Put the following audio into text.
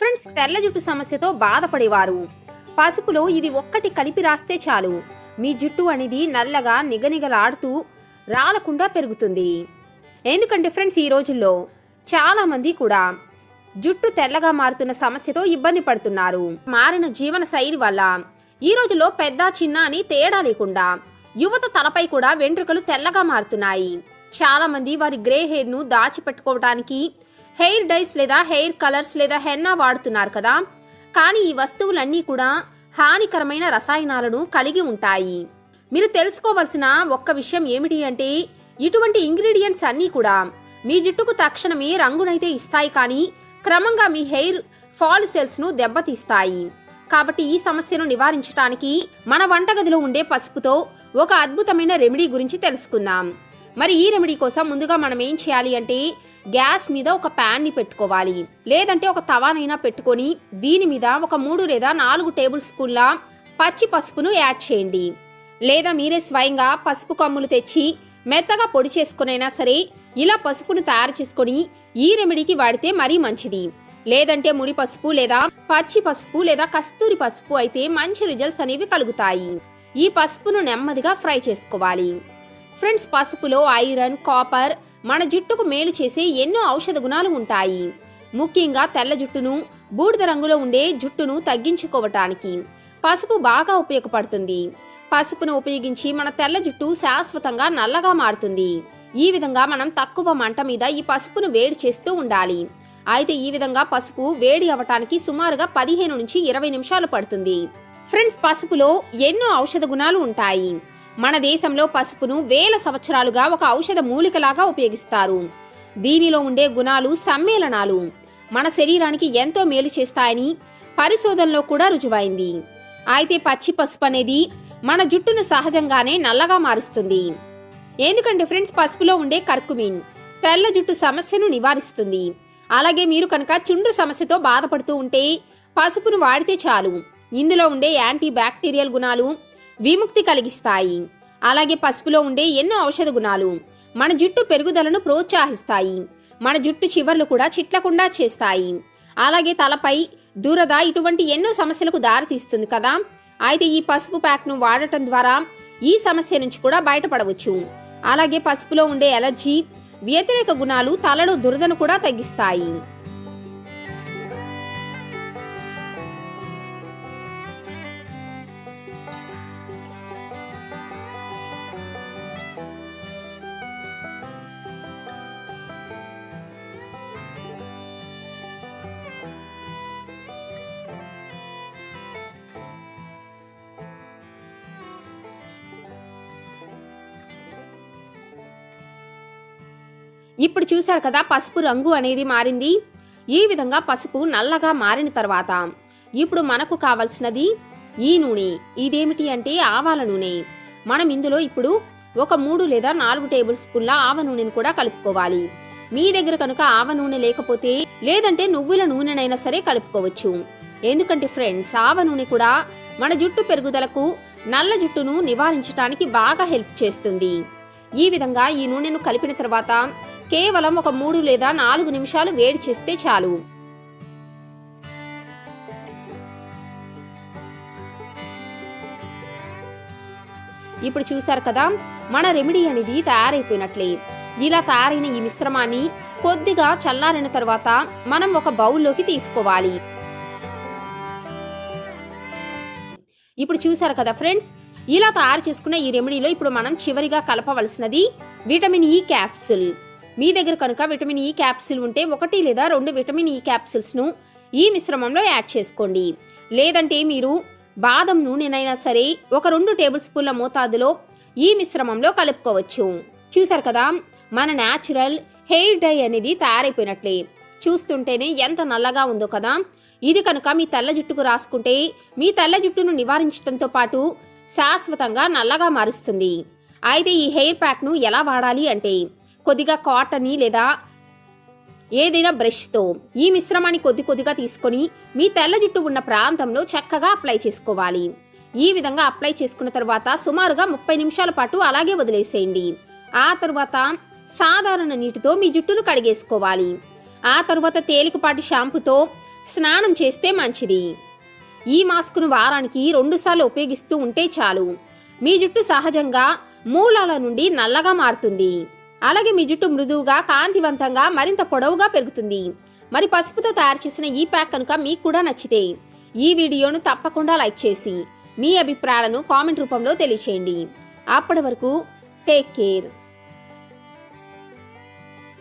Friends తెల్ల జుట్టు సమస్యతో బాధపడేవారు. పసుపులో ఇది ఒక్కటి కలిపి రాస్తే చాలు. మీ జుట్టు అనేది నల్లగా నిగనిగలాడుతూ రాలకుండా పెరుగుతుంది. ఎందుకంటే ఫ్రెండ్స్ ఈ రోజుల్లో చాలామంది కూడా జుట్టు తెల్లగా మారుతున్న సమస్యతో ఇబ్బంది పడుతున్నారు. మారిన జీవన శైలి వల్ల ఈ రోజుల్లో పెద్ద చిన్న అని తేడా లేకుండా యువత తలపై కూడా వెంట్రుకలు తెల్లగా మారుతున్నాయి. చాలామంది వారి గ్రే హెయిర్ను దాచిపెట్టుకోవడానికి హెయిర్ డైస్ లేదా హెయిర్ కలర్స్ లేదా హెన్నా వాడుతున్నారు కదా. కానీ ఈ వస్తువులన్నీ కూడా హానికరమైన రసాయనాలను కలిగి ఉంటాయి. మీరు తెలుసుకోవాల్సిన ఒక్క విషయం ఏమిటి అంటే ఇటువంటి ఇంగ్రీడియంట్స్ అన్నీ కూడా మీ జుట్టుకు తక్షణమే రంగునైతే ఇస్తాయి కానీ క్రమంగా మీ హెయిర్ ఫాల్ సెల్స్ను దెబ్బతీస్తాయి. కాబట్టి ఈ సమస్యను నివారించడానికి మన వంటగదిలో ఉండే పసుపుతో ఒక అద్భుతమైన రెమెడీ గురించి తెలుసుకుందాం. మరి ఈ రెమెడీ కోసం ముందుగా మనం ఏం చేయాలి అంటే గ్యాస్ మీద ఒక ప్యాన్ని పెట్టుకోవాలి. లేదంటే ఒక తవానైనా పెట్టుకొని దీని మీద ఒక మూడు లేదా నాలుగు టేబుల్ స్పూన్ల పచ్చి పసుపును యాడ్ చేయండి. లేదా మీరే స్వయంగా పసుపు కమ్ములు తెచ్చి మెత్తగా పొడి చేసుకునైనా సరే ఇలా పసుపును తయారు చేసుకొని ఈ రెమెడీకి వాడితే మరీ మంచిది. లేదంటే ముడి పసుపు లేదా పచ్చి పసుపు లేదా కస్తూరి పసుపు అయితే మంచి రిజల్ట్స్ అనేవి కలుగుతాయి. ఈ పసుపును నెమ్మదిగా ఫ్రై చేసుకోవాలి. ఫ్రెండ్స్ పసుపులో ఐరన్ కాపర్ మన జుట్టుకు మేలు చేసే ఎన్నో ఔషధ గుణాలు ఉంటాయి. ముఖ్యంగా తెల్ల జుట్టును బూడిద రంగులో ఉండే జుట్టును తగ్గించుకోవటానికి పసుపు బాగా ఉపయోగపడుతుంది. పసుపును ఉపయోగించి మన తెల్ల జుట్టు శాశ్వతంగా నల్లగా మారుతుంది. ఈ విధంగా మనం తక్కువ మంట మీద ఈ పసుపును వేడి చేస్తూ ఉండాలి. అయితే ఈ విధంగా పసుపు వేడి అవ్వటానికి సుమారుగా పదిహేను నుంచి ఇరవై నిమిషాలు పడుతుంది. ఫ్రెండ్స్ పసుపులో ఎన్నో ఔషధ గుణాలు ఉంటాయి. మన దేశంలో పసుపును వేల సంవత్సరాలుగా ఒక ఔషధ మూలికలాగా ఉపయోగిస్తారు. దీనిలో ఉండే గుణాలు సమ్మేళనాలు. మన శరీరానికి ఎంతో మేలు చేస్తాయని పరిశోధనలో కూడా రుజువైంది. అయితే పచ్చి పసుపు అనేది మన జుట్టును సహజంగానే నల్లగా మారుస్తుంది. ఎందుకంటే ఫ్రెండ్స్ పసుపులో ఉండే కర్కుమిన్ తెల్ల జుట్టు సమస్యను నివారిస్తుంది. అలాగే మీరు కనుక చుండ్రు సమస్యతో బాధపడుతూ ఉంటే పసుపును వాడితే చాలు. ఇందులో ఉండే యాంటీ బ్యాక్టీరియల్ గుణాలు విముక్తి కలిగిస్తాయి. అలాగే పసుపులో ఉండే ఎన్నో ఔషధ గుణాలు. మన జుట్టు పెరుగుదలను ప్రోత్సహిస్తాయి. మన జుట్టు చివర్లు కూడా చిట్లకుండా చేస్తాయి. అలాగే తలపై దురద ఇటువంటి ఎన్నో సమస్యలకు దారితీస్తుంది కదా. అయితే ఈ పసుపు ప్యాక్ను వాడటం ద్వారా ఈ సమస్య నుంచి కూడా బయటపడవచ్చు. అలాగే పసుపులో ఉండే ఎలర్జీ వ్యతిరేక గుణాలు తలలో దురదను కూడా తగ్గిస్తాయి. ఇప్పుడు చూశారు కదా పసుపు రంగు అనేది మారింది. ఈ విధంగా పసుపు నల్లగా మారిన తర్వాత ఇప్పుడు మనకు కావలసినది ఈ నూనె. ఇదేమిటి అంటే ఆవాల నూనె. మనం ఇందులో ఇప్పుడు ఒక మూడు లేదా నాలుగు టేబుల్ స్పూన్ల ఆవ నూనెను కూడా కలుపుకోవాలి. మీ దగ్గర కనుక ఆవ నూనె లేకపోతే లేదంటే నువ్వుల నూనెనైనా సరే కలుపుకోవచ్చు. ఎందుకంటే ఫ్రెండ్స్ ఆవ నూనె కూడా మన జుట్టు పెరుగుదలకు నల్ల జుట్టును నివారించడానికి బాగా హెల్ప్ చేస్తుంది. ఈ విధంగా ఈ నూనెను కలిపిన తర్వాత కేవలం ఒక మూడు లేదా నాలుగు నిమిషాలు వేడి చేస్తే చాలు. ఇప్పుడు చూశారు కదా మన రెమెడీ అనేది తయారైపోయినట్లే. ఇలా తయారైన ఈ మిశ్రమాన్ని కొద్దిగా చల్లారిన తర్వాత మనం ఒక బౌల్లోకి తీసుకోవాలి. ఇప్పుడు చూశారు కదా ఫ్రెండ్స్ ఇలా తయారు చేసుకున్న ఈ రెమెడీలో ఇప్పుడు మనం చివరిగా కలపవలసినది విటమిన్ ఈ క్యాప్సుల్. మీ దగ్గర కనుక విటమిన్ ఈ క్యాప్సిల్ ఉంటే ఒకటి లేదా రెండు విటమిన్ ఈ క్యాప్సిల్స్ను ఈ మిశ్రమంలో యాడ్ చేసుకోండి. లేదంటే మీరు బాదం నూనెనైనా సరే ఒక రెండు టేబుల్ స్పూన్ల మోతాదులో ఈ మిశ్రమంలో కలుపుకోవచ్చు. చూసారు కదా? మన న్యాచురల్ హెయిర్ డై అనేది తయారైపోయినట్లే. చూస్తుంటేనే ఎంత నల్లగా ఉందో కదా? ఇది కనుక మీ తెల్ల జుట్టుకు రాసుకుంటే మీ తెల్ల జుట్టును నివారించడంతో పాటు శాశ్వతంగా నల్లగా మారుస్తుంది. అయితే ఈ హెయిర్ ప్యాక్ను ఎలా వాడాలి అంటే కొద్దిగా కాటని లేదా ఏదైనా బ్రష్తో ఈ మిశ్రమాన్ని కొద్ది కొద్దిగా తీసుకొని మీ తెల్ల జుట్టు ఉన్న ప్రాంతంలో చక్కగా అప్లై చేసుకోవాలి. ఈ విధంగా అప్లై చేసుకున్న తర్వాత సుమారుగా ముప్పై నిమిషాల పాటు అలాగే వదిలేసేయండి. ఆ తర్వాత సాధారణ నీటితో మీ జుట్టును కడిగేసుకోవాలి. ఆ తర్వాత తేలికపాటి షాంపుతో స్నానం చేస్తే మంచిది. ఈ మాస్క్ను వారానికి రెండుసార్లు ఉపయోగిస్తూ ఉంటే చాలు. మీ జుట్టు సహజంగా మూలాల నుండి నల్లగా మారుతుంది. అలాగే మీ జుట్టు మృదువుగా కాంతివంతంగా మరింత పొడవుగా పెరుగుతుంది. మరి పసుపుతో తయారు చేసిన ఈ ప్యాక్ కనుక మీకు కూడా నచ్చితే ఈ వీడియోను తప్పకుండా లైక్ చేసి మీ అభిప్రాయాలను కామెంట్ రూపంలో తెలియచేయండి. అప్పటి వరకు టేక్ కేర్.